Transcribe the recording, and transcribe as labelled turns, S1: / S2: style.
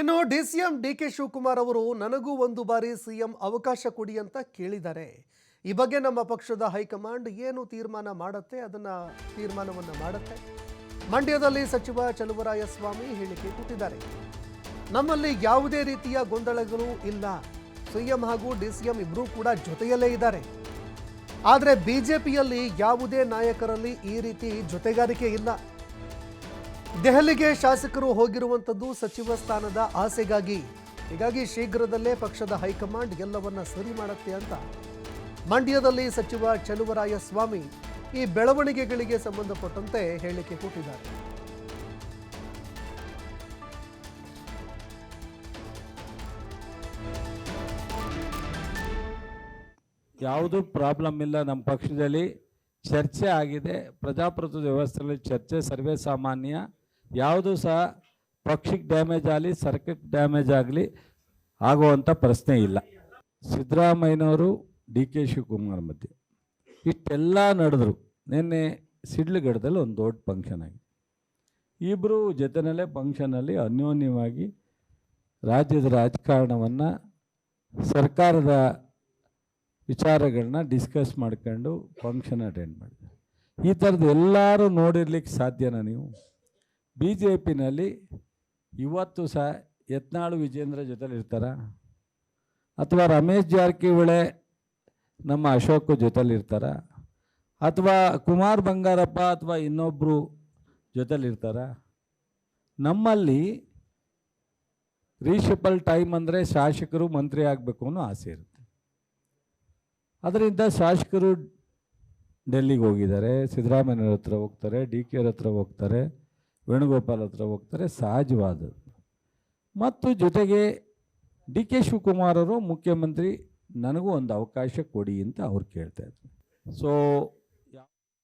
S1: ಇನ್ನು D C M D K Shivakumar ಅವರು, ನನಗೂ ಒಂದು ಬಾರಿ ಸಿಎಂ ಅವಕಾಶ ಕೊಡಿ ಅಂತ ಕೇಳಿದ್ದಾರೆ. ಈ ಬಗ್ಗೆ ನಮ್ಮ ಪಕ್ಷದ ಹೈಕಮಾಂಡ್ ಏನು ತೀರ್ಮಾನ ಮಾಡುತ್ತೆ, ಅದನ್ನ ತೀರ್ಮಾನವನ್ನು ಮಾಡುತ್ತೆ? ಮಂಡ್ಯದಲ್ಲಿ ಸಚಿವ ಚಲುವರಾಯಸ್ವಾಮಿ ಹೇಳಿಕೆ ಕೊಟ್ಟಿದ್ದಾರೆ. ನಮ್ಮಲ್ಲಿ ಯಾವುದೇ ರೀತಿಯ ಗೊಂದಲಗಳು ಇಲ್ಲ. ಸಿಎಂ ಹಾಗೂ ಡಿ ಸಿ ಎಂ ಇಬ್ಬರೂ ಕೂಡ ಜೊತೆಯಲ್ಲೇ ಇದ್ದಾರೆ. ಆದರೆ ಬಿಜೆಪಿಯಲ್ಲಿ ಯಾವುದೇ ನಾಯಕರಲ್ಲಿ ಈ ರೀತಿ ಜೊತೆಗಾರಿಕೆ ಇಲ್ಲ. ದೆಹಲಿಗೆ ಶಾಸಕರು ಹೋಗಿರುವಂಥದ್ದು ಸಚಿವ ಸ್ಥಾನದ ಆಸೆಗಾಗಿ. ಹೀಗಾಗಿ ಶೀಘ್ರದಲ್ಲೇ ಪಕ್ಷದ ಹೈಕಮಾಂಡ್ ಎಲ್ಲವನ್ನ ಸರಿ ಮಾಡುತ್ತೆ ಅಂತ. ಮಂಡ್ಯದಲ್ಲಿ ಸಚಿವ ಚಲುವರಾಯ ಸ್ವಾಮಿ ಈ ಬೆಳವಣಿಗೆಗಳಿಗೆ ಸಂಬಂಧಪಟ್ಟಂತೆ ಹೇಳಿಕೆ ಕೊಟ್ಟಿದ್ದಾರೆ.
S2: ಯಾವುದೂ ಪ್ರಾಬ್ಲಮ್ ಇಲ್ಲ ನಮ್ಮ ಪಕ್ಷದಲ್ಲಿ. ಚರ್ಚೆ ಆಗಿದೆ. ಪ್ರಜಾಪ್ರಭುತ್ವ ವ್ಯವಸ್ಥೆಯಲ್ಲಿ ಚರ್ಚೆ ಸರ್ವೇ ಸಾಮಾನ್ಯ. ಯಾವುದು ಸಹ ಪಕ್ಷಿಗೆ ಡ್ಯಾಮೇಜ್ ಆಗಲಿ ಸರ್ಕಕ್ಕೆ ಡ್ಯಾಮೇಜ್ ಆಗಲಿ ಆಗುವಂಥ ಪ್ರಶ್ನೆ ಇಲ್ಲ. ಸಿದ್ದರಾಮಯ್ಯನವರು, ಡಿ ಕೆ ಶಿವಕುಮಾರ್ ಮಧ್ಯೆ ಇಷ್ಟೆಲ್ಲ ನಡೆದ್ರು. ನಿನ್ನೆ ಸಿಡ್ಲುಗಡದಲ್ಲಿ ಒಂದು ದೊಡ್ಡ ಫಂಕ್ಷನ್ ಆಗಿ. ಇಬ್ಬರು ಜೊತೆಯಲ್ಲೇ ಫಂಕ್ಷನಲ್ಲಿ ಅನ್ಯೋನ್ಯವಾಗಿ ರಾಜ್ಯದ ರಾಜಕಾರಣವನ್ನು ಸರ್ಕಾರದ ವಿಚಾರಗಳನ್ನ ಡಿಸ್ಕಸ್ ಮಾಡ್ಕೊಂಡು ಫಂಕ್ಷನ್ ಅಟೆಂಡ್ ಮಾಡಿದೆ ಈ ಥರದ್ದು ಎಲ್ಲರೂ ನೋಡಿರ್ಲಿಕ್ಕೆ ಸಾಧ್ಯನಾ ನೀವು? ಬಿ ಜೆ ಪಿನಲ್ಲಿ ಇವತ್ತು ಸಹ ಯತ್ನಾಳು ವಿಜೇಂದ್ರ ಜೊತೆಲಿ ಇರ್ತಾರ? ಅಥವಾ ರಮೇಶ್ ಜಾರಕಿಹೊಳೆ ನಮ್ಮ ಅಶೋಕ್ ಜೊತೆಲಿ ಇರ್ತಾರ? ಅಥವಾ ಕುಮಾರ್ ಬಂಗಾರಪ್ಪ ಅಥವಾ ಇನ್ನೊಬ್ಬರು ಜೊತೆಲಿ ಇರ್ತಾರ? ನಮ್ಮಲ್ಲಿ ರೀಶಪಲ್ ಟೈಮ್ ಅಂದರೆ ಶಾಸಕರು ಮಂತ್ರಿ ಆಗಬೇಕು ಅನ್ನೋ ಆಸೆ ಇರುತ್ತೆ. ಅದರಿಂದ ಶಾಸಕರು ಡೆಲ್ಲಿಗೆ ಹೋಗಿದ್ದಾರೆ ಸಿದ್ದರಾಮಯ್ಯವ್ರ ಹತ್ರ ಹೋಗ್ತಾರೆ, ಡಿ ಕೆ ಅವ್ರ ಹತ್ರ ಹೋಗ್ತಾರೆ. ವೇಣುಗೋಪಾಲ್ ಹತ್ರ ಹೋಗ್ತಾರೆ, ಸಹಜವಾದದ್ದು. ಮತ್ತು ಜೊತೆಗೆ ಡಿ ಕೆ ಶಿವಕುಮಾರ್ ಅವರು ಮುಖ್ಯಮಂತ್ರಿ, ನನಗೂ ಒಂದು ಅವಕಾಶ ಕೊಡಿ ಅಂತ ಅವ್ರು ಕೇಳ್ತಾ ಇದ್ರು. ಸೊ